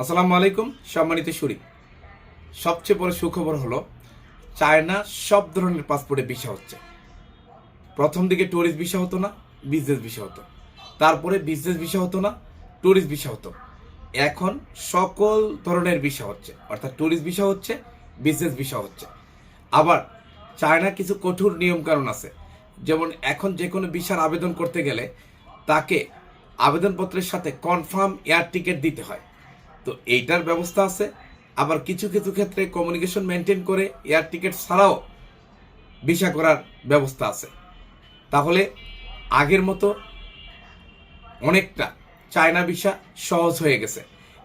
আসসালামু আলাইকুম, সম্মানিত সুরি। সবচেয়ে বড় সুখবর হলো, চায়না সব ধরনের পাসপোর্টে ভিসা হচ্ছে। প্রথম দিকে ট্যুরিস্ট ভিসা হতো না বিজনেস ভিসা হতো। তারপরে বিজনেস ভিসা হতো না ট্যুরিস্ট ভিসা হতো। এখন সকল ধরনের ভিসা হচ্ছে, অর্থাৎ ট্যুরিস্ট ভিসা হচ্ছে বিজনেস ভিসা হচ্ছে। আবার চায়না কিছু কঠোর নিয়মকানুন আছে। যেমন এখন যে কোনো ভিসার আবেদন করতে গেলে তাকে আবেদনপত্রের সাথে কনফার্ম এয়ার টিকিট দিতে হয়। তো এইটার ব্যবস্থা আছে। আবার কিছু কিছু ক্ষেত্রে কমিউনিকেশন মেনটেন করে এয়ার টিকিট ছাড়াও ভিসা করার ব্যবস্থা আছে। তাহলে আগের মতো অনেকটা চায়না ভিসা সহজ হয়ে গেছে।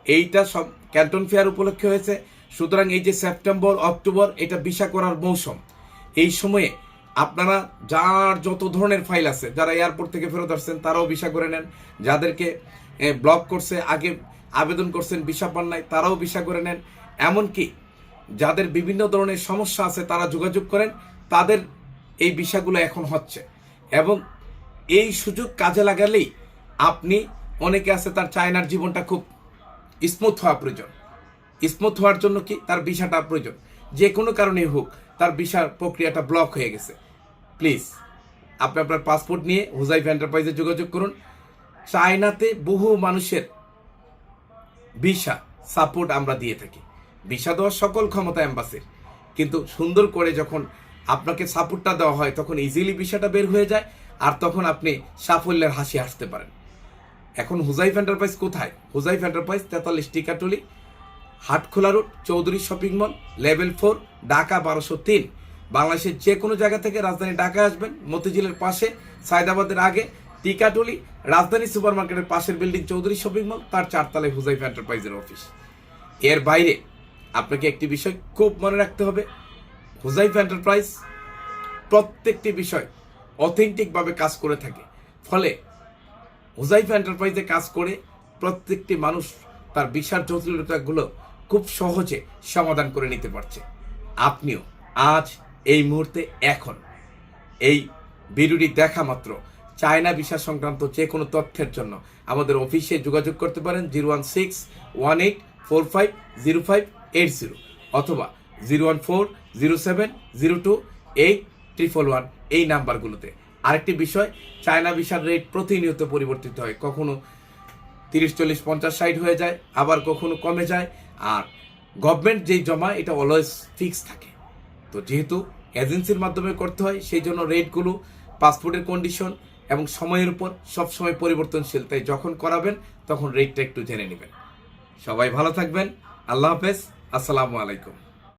এইটা সব ক্যান্টন ফেয়ার উপলক্ষে হয়েছে। সুতরাং এই যে সেপ্টেম্বর অক্টোবর এটা ভিসা করার মৌসুম। এই সময়ে আপনারা যার যত ধরনের ফাইল আছে, যারা এয়ারপোর্ট থেকে ফেরত আসছেন, তারাও ভিসা করে নেন। যাদেরকে ব্লক করছে, আগে আবেদন করছেন ভিসা পান নাই, তারাও ভিসা করে নেন। এমনকি যাদের বিভিন্ন ধরনের সমস্যা আছে, তারা যোগাযোগ করেন। তাদের এই ভিসাগুলো এখন হচ্ছে। এবং এই সুযোগ কাজে লাগালেই আপনি, অনেকে আছে তার চায়নার জীবনটা খুব স্মুথ হওয়া প্রয়োজন। স্মুথ হওয়ার জন্য কি? তার ভিসাটা প্রয়োজন। যে কোনো কারণেই হোক, তার ভিসার প্রক্রিয়াটা ব্লক হয়ে গেছে। প্লিজ আপনি আপনার পাসপোর্ট নিয়ে হুজাইফ এন্টারপ্রাইজে যোগাযোগ করুন। চায়নাতে বহু মানুষের ভিসা সাপোর্ট আমরা দিয়ে থাকি। ভিসা দেওয়ার সকল ক্ষমতা অ্যাম্বাসির কিন্তু সুন্দর করে যখন আপনাকে সাপোর্টটা দেওয়া হয়, তখন ইজিলি ভিসাটা বের হয়ে যায় আর তখন আপনি সাফল্যের হাসি হাসতে পারেন। এখন হুজাইফ এন্টারপ্রাইজ কোথায়? হুজাইফ এন্টারপ্রাইজ তেতাল্লিশ Tikatuli Hatkhola road, Chowdhury shopping mall level four Dhaka বারোশো তিন। বাংলাদেশের যে কোনো জায়গা থেকে রাজধানী ঢাকা আসবেন, মতিঝিলের পাশে, সায়দাবাদের আগে টিকাটলি রাজধানী সুপার মার্কেটের পাশের বিল্ডিং চৌধুরী শপিং মল, তার চারতলায় হুজাইফ এন্টারপ্রাইজের অফিস। এর বাইরে আপনাকে একটি বিষয় খুব মনে রাখতে হবে। হুজাইফ এন্টারপ্রাইজ প্রত্যেকটি বিষয় অথেন্টিকভাবে কাজ করে থাকে। ফলে হুজাইফ এন্টারপ্রাইজে কাজ করে প্রত্যেকটি মানুষ তার বিশাল জটিলতাগুলো খুব সহজে সমাধান করে নিতে পারছে। আপনিও আজ এই মুহূর্তে এখন এই ভিডিওটি দেখা মাত্র। চায়না ভিসা সংক্রান্ত যে কোনো তথ্যের জন্য। আমাদের অফিসে যোগাযোগ করতে পারেন zero one six one eight four five zero five eight zero অথবা zero one four zero seven zero two eight triple one এই নাম্বারগুলোতে। আরেকটি বিষয়, চায়না ভিসার রেট প্রতিনিয়ত পরিবর্তিত হয়। কখনো তিরিশ, চল্লিশ, পঞ্চাশ, ষাট হয়ে যায়, আবার কখনো কমে যায়। আর গভর্নমেন্ট যেই জমা, এটা অলওয়েজ ফিক্স থাকে। তো যেহেতু এজেন্সির মাধ্যমে করতে হয়, সেই জন্য রেটগুলো পাসপোর্টের কন্ডিশন এবং সময়ের উপর সবসময় পরিবর্তনশীল। তাই যখন করাবেন, তখন রেটটা একটু জেনে নেবেন। সবাই ভালো থাকবেন। আল্লাহ হাফেজ। আসসালামু আলাইকুম।